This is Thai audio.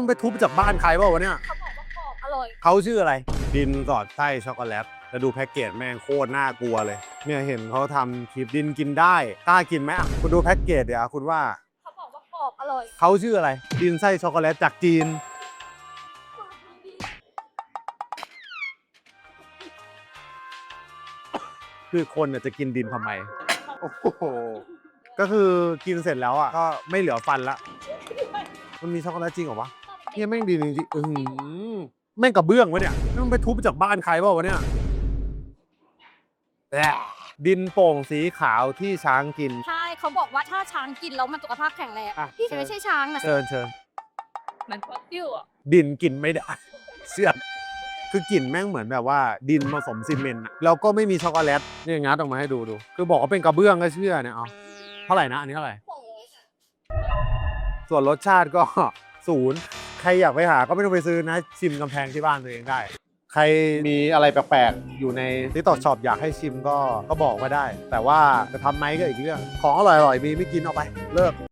มันไปทุบจากบ้านใครเปล่าวะเนี่ยเขาบอกว่ากรอบอร่อย เขาชื่ออะไร ดินสอดไส้ช็อกโกแลตแล้วดูแพ็กเกจแม่งโคตรน่ากลัวเลย เนี่ยเห็นเขาทำคลิปดินกินได้กล้ากินไหมอะคุณดูแพ็กเกจเดี๋ยวคุณว่าเขาบอกว่ากรอบอร่อยเขาชื่ออะไร ดินไส้ช็อกโกแลตจากจีน คือคนเนี่ยจะกินดินทำไม โอ้โห ก็คือกินเสร็จแล้วอะก็ไม่เหลือฟันละ มันมีช็อกโกแลตจริงเหรอวะ เนี่ยแม่งดีจริงๆอือหือแม่งกระเบื้องวะเนี่ยนี่มันไปทุบจากบ้านใครเปล่าวะเนี่ยแหละดินโป่งสีขาวที่ช้างกิน ใช่เขาบอกว่าถ้าช้างกินแล้วมันสุขภาพแข็งแรงอะ พี่ไม่ใช่ช้างนะเชิญเชิญมันก็ยิ้วอะดินกินไม่ได้เชื่อคือกลิ่นแม่งเหมือนแบบว่า ดินผสมซีเมนต์อะแล้วก็ไม่มีช็อกโกแลตนี่งัดออกมาให้ดูดู คือบอกว่าเป็นกระเบื้องก็เชื่อเนี่ยเอาเท่าไหร่นะอันนี้เท่าไหร่ ส่วนรสชาติก็ ศูนย์ ใครอยากไปหาก็ไม่ต้องไปซื้อนะ ชิมกำแพงที่บ้านตัวเองได้ ใครมีอะไรแปลกๆ อยู่ในที่ต่อช็อปอยากให้ชิมก็ก็บอกมาได้ แต่ว่าจะทำไหมก็อีกเรื่อง ของอร่อยๆมีไม่กินเอาไปเลิก